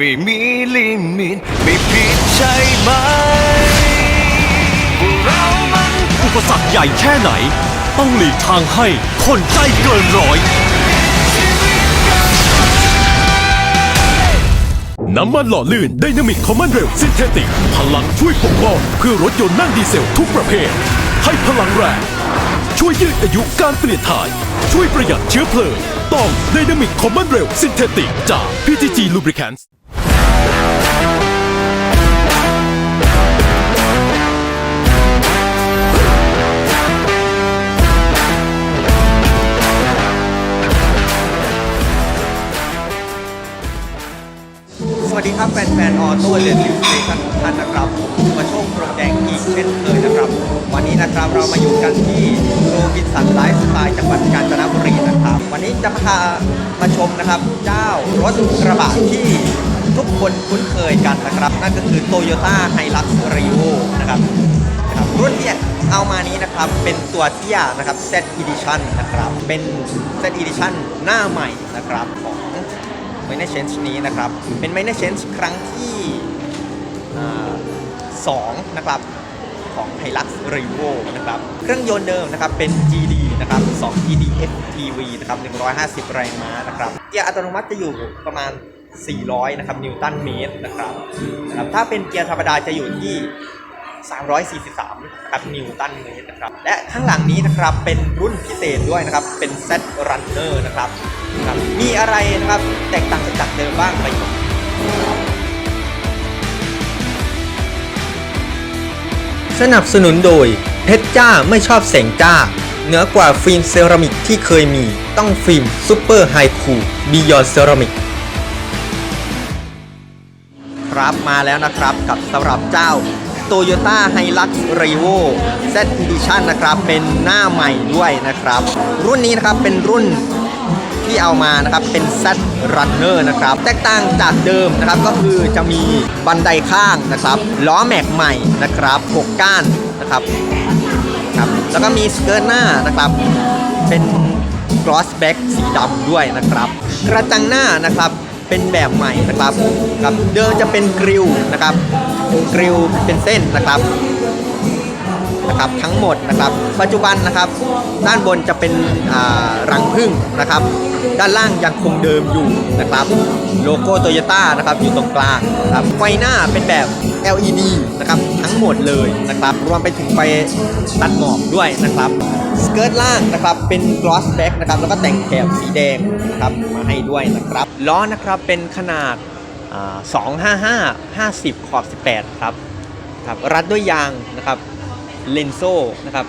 ไม่มีลิมิตไม่ผิดใช่ไหมพวกเรามันอุปสรรคใหญ่แค่ไหน ต้องหลีกทางให้คนใจเกินร้อย น้ำมันหล่อลื่น d y นามิกคอมมานเรลซินเทติก พลังช่วยปกป้องเพื่อรถยนต์นั่งดีเซลทุกประเภท ให้พลังแรง ช่วยยืดอายุการเปลี่ยนถ่าย ช่วยประหยัดเชื้อเพลิง ต้อง d y นามิกคอมมานเรลซินเทติกจาก PTG Lubricants วัสดีครับแฟนๆออโต้เรียนรีสเตชันทุกท่านนะครับผมมาโชคโปรแดงอีกเช่นเคยนะครับ วันนี้นะครับเรามาอยู่กันที่โรบินสันไลฟ์สไตล์จังหวัดกาญจนบุรีนะครับ วันนี้จะพามาชมนะครับ เจ้ารถกระบะที่ทุกคนคุ้นเคยกันนะครับ นั่นก็คือ Toyota Hilux Rio นะครับนะครับรุ่นที่เอามานี้นะครับเป็นตัวเตี้ยนะครับ Z Edition นะครับเป็น Z Edition หน้าใหม่นะครับของ m i n o r Change นี้นะครับ เป็น m i n o r Change ครั้งที่สองนะครับของ Hilux Revo นะครับ เครื่องยนต์เดิมนะครับเป็น GD นะครับ2 GD FTV นะครับ150 แรงม้านะครับเกียร์อัตโนมัติจะอยู่ประมาณ 400 นะครับ นิวตันเมตรนะครับนะครับ ถ้าเป็นเกียร์ธรรมดาจะอยู่ที่ 343ครับนิวตันเมตรนะครับ และข้างหลังนี้นะครับเป็นรุ่นพิเศษด้วยนะครับ เป็น Z Runner นะครับ ครับมีอะไรนะครับแตกต่างจากเดิมบ้างไปชมสนับสนุนโดยเพชรจ้าไม่ชอบแสงจ้าเหนือกว่าฟิล์มเซรามิกที่เคยมีต้องฟิล์มซูเปอร์ไฮคูบิยอนเซรามิกครับมาแล้วนะครับกับสำหรับเจ้า Toyota Hilux Revo Z Edition นะครับ เป็นหน้าใหม่ด้วยนะครับ รุ่นนี้นะครับเป็นรุ่น ที่เอามานะครับเป็น Z Runner นะครับแตกต่างจากเดิมนะครับก็คือจะมีบันไดข้างนะครับล้อแม็กใหม่นะครับ6ก้านนะครับครับแล้วก็มีสเกิร์ตหน้านะครับเป็น gloss back สีดำด้วยนะครับ กระจังหน้านะครับเป็นแบบใหม่นะครับครับเดิมจะเป็นกริลนะครับกริลเป็นเส้นนะครับ นะครับทั้งหมดนะครับ ปัจจุบันนะครับด้านบนจะเป็นรังผึ้งนะครับ ด้านล่างยังคงเดิมอยู่นะครับ โลโก้โตโยต้านะครับอยู่ตรงกลางนะครับไฟหน้าเป็นแบบ LED นะครับทั้งหมดเลยนะครับ รวมไปถึงไฟตัดหมอกด้วยนะครับสเกิร์ตล่างนะครับเป็น gloss back นะครับแล้วก็แต่งแถบสีแดงนะครับมาให้ด้วยนะครับล้อนะครับเป็นขนาดอ่า255 50 ขอบ 18 ครับครับรัดด้วยยางนะครับ เลนโซนะครับ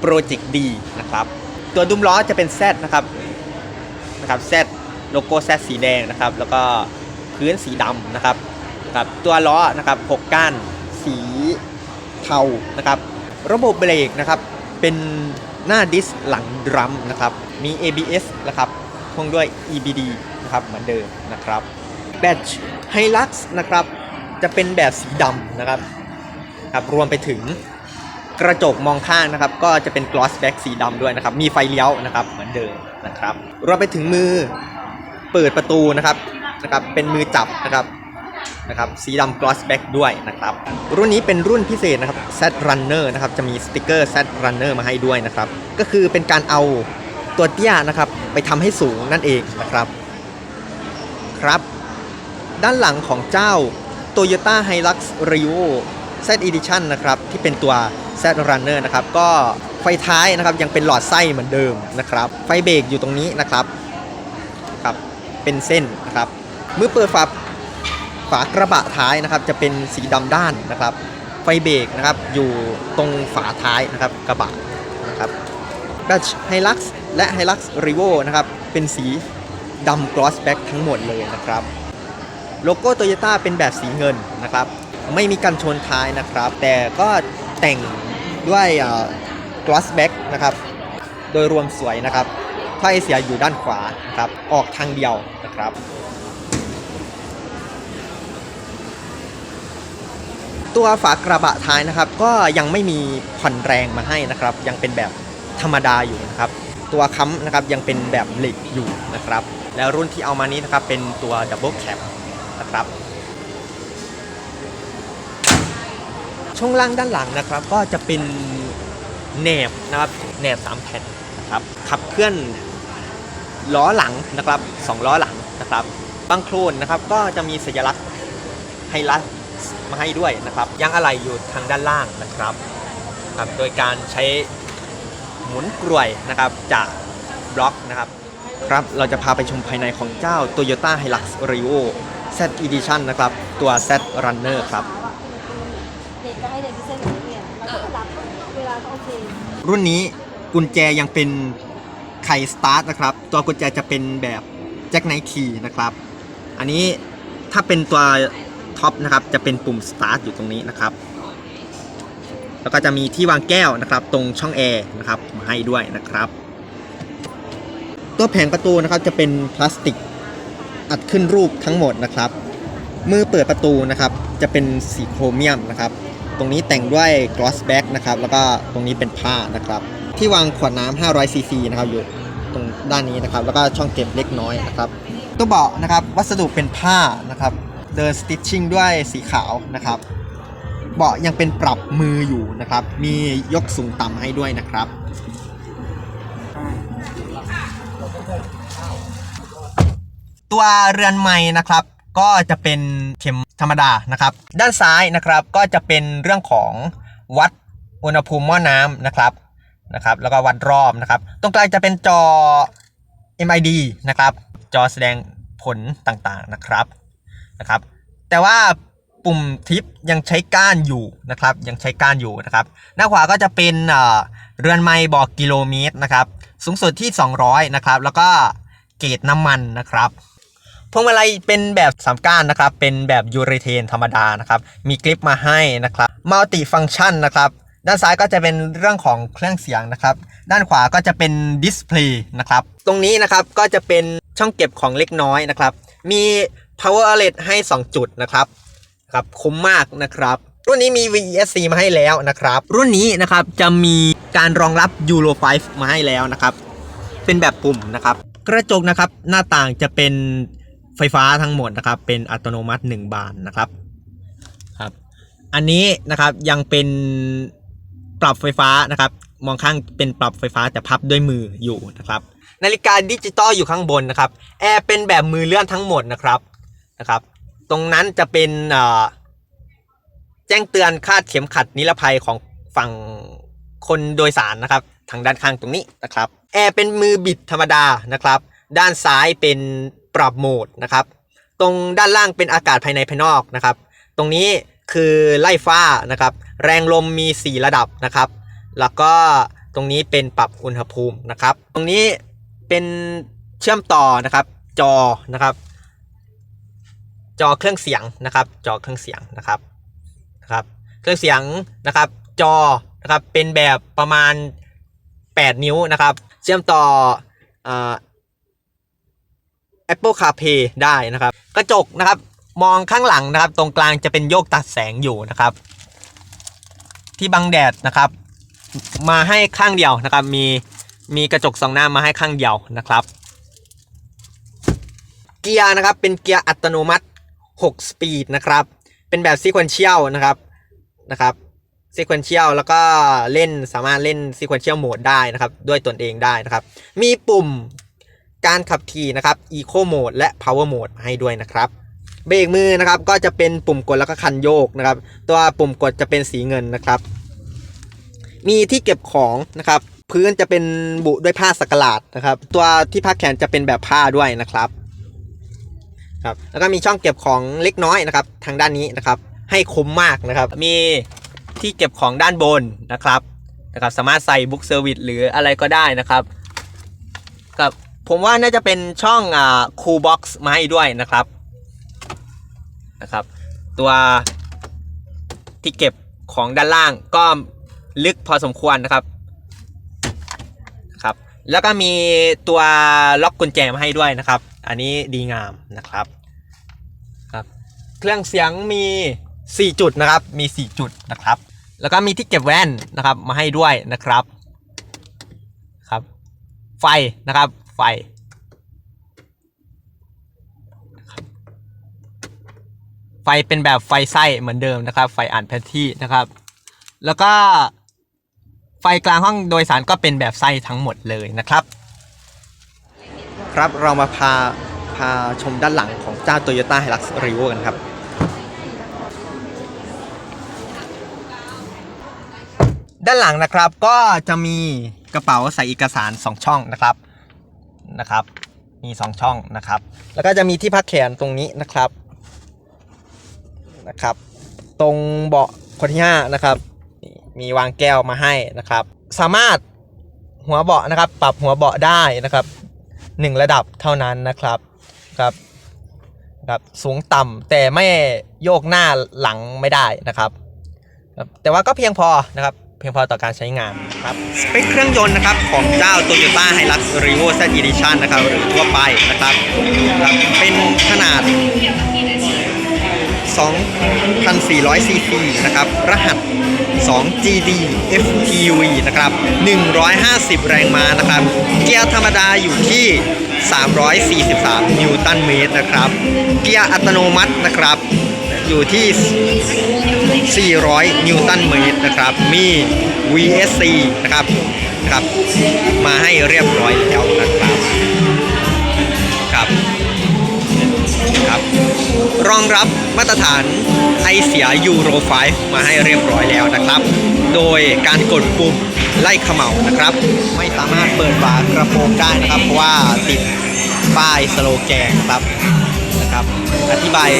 โปรเจกต์ดีนะครับตัวดุมล้อจะเป็น Z นะครับนะครับ Z โลโก้ Z สีแดงนะครับ แล้วก็พื้นสีดำนะครับครับตัวล้อนะครับ6ก้านสีเทานะครับ ระบบเบรกนะครับ เป็นหน้าดิสหลังดรัมนะครับ มี ABS นะครับพ่วงด้วย EBD นะครับเหมือนเดิมนะครับแบตไฮลักซ์นะครับ จะเป็นแบบสีดำนะครับครับ รวมไปถึง กระจกมองข้างนะครับ ก็จะเป็น gloss back สีดำด้วยนะครับ มีไฟเลี้ยวนะครับเหมือนเดิมนะครับรวมไปถึงมือเปิดประตูนะครับนะครับ เป็นมือจับนะครับนะครับสีดำ gloss back ด้วยนะครับ รุ่นนี้เป็นรุ่นพิเศษนะครับ Z Runner นะครับ จะมีสติกเกอร์ Z Runner มาให้ด้วยนะครับ ก็คือเป็นการเอาตัวเตี้ยนะครับ ไปทำให้สูงนั่นเองนะครับครับ ด้านหลังของเจ้า Toyota Hilux Rio Z Edition นะครับ ที่เป็นตัว Z Runner นะครับก็ไฟท้ายนะครับยังเป็นหลอดไส้เหมือนเดิมนะครับ ไฟเบรกอยู่ตรงนี้นะครับครับเป็นเส้นนะครับเมื่อเปิดฝาฝากระบะท้ายนะครับจะเป็นสีดำด้านนะครับ ไฟเบรกนะครับอยู่ตรงฝาท้ายนะครับกระบะนะครับแบตไฮลักซ์และไฮลักซ์รีโวนะครับเป็นสีดำกลอสแบ็กทั้งหมดเลยนะครับ โลโก้โตโยต้าเป็นแบบสีเงินนะครับ ไม่มีกันชนท้ายนะครับ แต่ก็แต่ง ด้วยกลอสแบ็กนะครับโดยรวมสวยนะครับถ้าไอเสียอยู่ด้านขวานะครับออกทางเดียวนะครับตัวฝากระบะท้ายนะครับ ก็ยังไม่มีผ่อนแรงมาให้นะครับ ยังเป็นแบบธรรมดาอยู่นะครับ ตัวค้ำนะครับยังเป็นแบบเหล็กอยู่นะครับ แล้วรุ่นที่เอามานี้นะครับเป็นตัวดับเบิลแคปนะครับ ช่วงล่างด้านหลังนะครับ ก็จะเป็นแหนบนะครับแหนบสามแผ่นนะครับขับเคลื่อนล้อหลังนะครับสองล้อหลังนะครับบังโคลนนะครับก็จะมีสัญลักษณ์ไฮลท์มาให้ด้วยนะครับยางอะไหล่อยู่ทางด้านล่างนะครับครับโดยการใช้หมุนกลวยนะครับจากบล็อกนะครับครับเราจะพาไปชมภายในของเจ้า Toyota Hilux Rio Z Edition นะครับ ตัว Z Runner ครับ เด็กก็ให้เด็กที่เส้นนี้เนี่ยแล้วก็รับเวลาก็โอเค รุ่นนี้กุญแจยังเป็นไขสตาร์ทนะครับ ตัวกุญแจจะเป็นแบบแจ็คไนคีนะครับ อันนี้ถ้าเป็นตัวท็อปนะครับ จะเป็นปุ่มสตาร์ทอยู่ตรงนี้นะครับ แล้วก็จะมีที่วางแก้วนะครับ ตรงช่องแอร์นะครับมาให้ด้วยนะครับ ตัวแผงประตูนะครับจะเป็นพลาสติกอัดขึ้นรูปทั้งหมดนะครับ มือเปิดประตูนะครับ จะเป็นสีโครเมียมนะครับ ตรงนี้แต่งด้วย gloss back นะครับแล้วก็ตรงนี้เป็นผ้านะครับ ที่วางขวดน้ำ500 ซีซีนะครับอยู่ตรงด้านนี้นะครับ แล้วก็ช่องเก็บเล็กน้อยนะครับตัวเบาะนะครับวัสดุเป็นผ้านะครับเดินสติชชิ่งด้วยสีขาวนะครับ เบาะยังเป็นปรับมืออยู่นะครับ มียกสูงต่ำให้ด้วยนะครับตัวเรือนไม้นะครับ ก็จะเป็นเข็มธรรมดานะครับ ด้านซ้ายนะครับก็จะเป็นเรื่องของวัดอุณหภูมิหม้อน้ำนะครับนะครับ แล้วก็วัดรอบนะครับ ตรงกลางจะเป็นจอ MID นะครับ จอแสดงผลต่างๆนะครับนะครับ แต่ว่าปุ่มทิปยังใช้ก้านอยู่นะครับ ยังใช้ก้านอยู่นะครับ หน้าขวาก็จะเป็นเรือนไม้บอกกิโลเมตรนะครับ สูงสุดที่ 200 นะครับ แล้วก็เกรดน้ำมันนะครับ พวงมาลัยเป็นแบบสามก้านนะครับ เป็นแบบยูเรเทนธรรมดานะครับ มีคลิปมาให้นะครับมัลติฟัง c t ชันนะครับ ด้านซ้ายก็จะเป็นเรื่องของเครื่องเสียงนะครับ ด้านขวาก็จะเป็นดิสเพลย์นะครับ ตรงนี้นะครับก็จะเป็นช่องเก็บของเล็กน้อยนะครับ มี power outlet ให้ 2 จุดนะครับครับคุ้มมากนะครับรุ่นนี้มี VSC มาให้แล้วนะครับ รุ่นนี้นะครับจะมีการรองรับ Euro 5 มาให้แล้วนะครับ เป็นแบบปุ่มนะครับ กระจกนะครับหน้าต่างจะเป็น ไฟฟ้าทั้งหมดนะครับ เป็นอัตโนมัติ 1 บานนะครับครับ อันนี้นะครับยังเป็นปรับไฟฟ้านะครับ มองข้างเป็นปรับไฟฟ้าแต่พับด้วยมืออยู่นะครับ นาฬิกาดิจิตอลอยู่ข้างบนนะครับแอร์เป็นแบบมือเลื่อนทั้งหมดนะครับนะครับ ตรงนั้นจะเป็นแจ้งเตือนคาดเข็มขัดนิรภัยของฝั่งคนโดยสารนะครับ ทางด้านข้างตรงนี้นะครับแอร์เป็นมือบิดธรรมดานะครับ ด้านซ้ายเป็น ปรับโหมดนะครับ ตรงด้านล่างเป็นอากาศภายในภายนอกนะครับ ตรงนี้คือไล่ฟ้านะครับ แรงลมมี 4 ระดับนะครับ แล้วก็ตรงนี้เป็นปรับอุณหภูมินะครับ ตรงนี้เป็นเชื่อมต่อนะครับจอนะครับ จอเครื่องเสียงนะครับ จอเครื่องเสียงนะครับนะครับ เครื่องเสียงนะครับ จอนะครับเป็นแบบประมาณ 8 นิ้วนะครับ เชื่อมต่อเอ่อ Apple CarPlay ได้นะครับ กระจกนะครับมองข้างหลังนะครับ ตรงกลางจะเป็นโยกตัดแสงอยู่นะครับ ที่บังแดดนะครับ มาให้ข้างเดียวนะครับ มีมีกระจกสองหน้ามาให้ข้างเดียวนะครับ เกียร์นะครับเป็นเกียร์อัตโนมัติ 6 สปีดนะครับ เป็นแบบซีเควนเชียลนะครับนะครับซีเควนเชียลแล้วก็เล่นสามารถเล่นซีเควนเชียลโหมดได้นะครับ ด้วยตนเองได้นะครับ มีปุ่ม การขับขี่นะครับ Eco Mode และ Power Mode ให้ด้วยนะครับ เบรกมือนะครับก็จะเป็นปุ่มกดแล้วก็คันโยกนะครับ ตัวปุ่มกดจะเป็นสีเงินนะครับ มีที่เก็บของนะครับ พื้นจะเป็นบุด้วยผ้าสักหลาดนะครับ ตัวที่พักแขนจะเป็นแบบผ้าด้วยนะครับครับแล้วก็มีช่องเก็บของเล็กน้อยนะครับ ทางด้านนี้นะครับ ให้คุ้มมากนะครับ มีที่เก็บของด้านบนนะครับนะครับ สามารถใส่บุ๊กเซอร์วิสหรืออะไรก็ได้นะครับครับ ผมว่าน่าจะเป็นช่องอ่าคูบ็อกซ์มาให้ด้วยนะครับนะครับ ตัวที่เก็บของด้านล่างก็ลึกพอสมควรนะครับครับ แล้วก็มีตัวล็อกกุญแจมาให้ด้วยนะครับ อันนี้ดีงามนะครับครับ เครื่องเสียงมี 4 จุดนะครับ มี 4 จุดนะครับ แล้วก็มีที่เก็บแว่นนะครับมาให้ด้วยนะครับครับ ไฟนะครับ ไฟไฟเป็นแบบไฟไส้เหมือนเดิมนะครับ ไฟอ่านแผนที่นะครับ แล้วก็ไฟกลางห้องโดยสารก็เป็นแบบไส้ทั้งหมดเลยนะครับ ครับเรามาพาพาชมด้านหลังของเจ้า Toyota Hilux Revo กันครับ ด้านหลังนะครับก็จะมีกระเป๋าใส่เอกสาร 2 ช่องนะครับ นะครับ มี 2 ช่องนะครับ แล้วก็จะมีที่พักแขนตรงนี้นะครับนะครับ ตรงเบาะคนที่5นะครับ มีวางแก้วมาให้นะครับ สามารถหัวเบาะนะครับ ปรับหัวเบาะได้นะครับหนึ่งระดับเท่านั้นนะครับครับครับสูงต่ำแต่ไม่โยกหน้าหลังไม่ได้นะครับ แต่ว่าก็เพียงพอนะครับ พียงพอต่อการใช้งานครับสเปคเครื่องยนต์นะครับของเจ้า Toyota Hilux Revo Z Edition นะครับหรือทั่วไปนะครับครับเป็นขนาด 2,400 cc นะครับ รหัส 2GD FTV นะครับ 150 แรงม้านะครับ เกียร์ธรรมดาอยู่ที่ 343 นิวตันเมตรนะครับ เกียร์อัตโนมัตินะครับ อยู่ที่ 400 นิวตันเมตรนะครับ มี VSC นะครับครับ มาให้เรียบร้อยแล้วนะครับครับครับ รองรับมาตรฐานไอเสียยูโร5มาให้เรียบร้อยแล้วนะครับ โดยการกดปุ่มไล่เขม่านะครับ ไม่สามารถเปิดฝากระโปรงได้นะครับ เพราะว่าติดป้ายสโลแกนครับ อธิบาย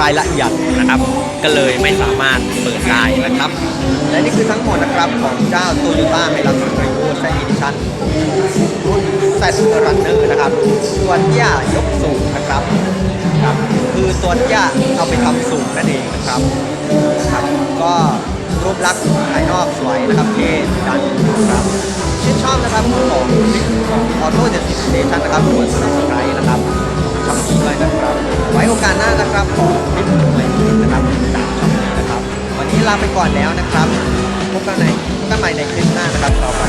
รายละเอียดนะครับ ก็เลยไม่สามารถเปิดได้นะครับ และนี่คือทั้งหมดนะครับของเจ้า Toyota Hilux Revo Z Edition รุ่น Z Runner นะครับตัวเตี้ยกสูงนะครับครับคือตัวเตี้ยเอาไปทำสูงนั่นเองนะครับครับก็รูปลักษณ์ภายนอกสวยนะครับเท่ดันนะครับชื่นชอบนะครับของคลิปของออโต้เดสิสเตชันนะครับกด subscribe นะครับช่องนี้ ด้วยนะครับ ไว้โอกาสหน้านะครับขอคลิปใหม่ๆนะครับตามช่องนี้นะครับ วันนี้ลาไปก่อนแล้วนะครับ พบกันในพบกันใหม่ในคลิปหน้านะครับต่อไป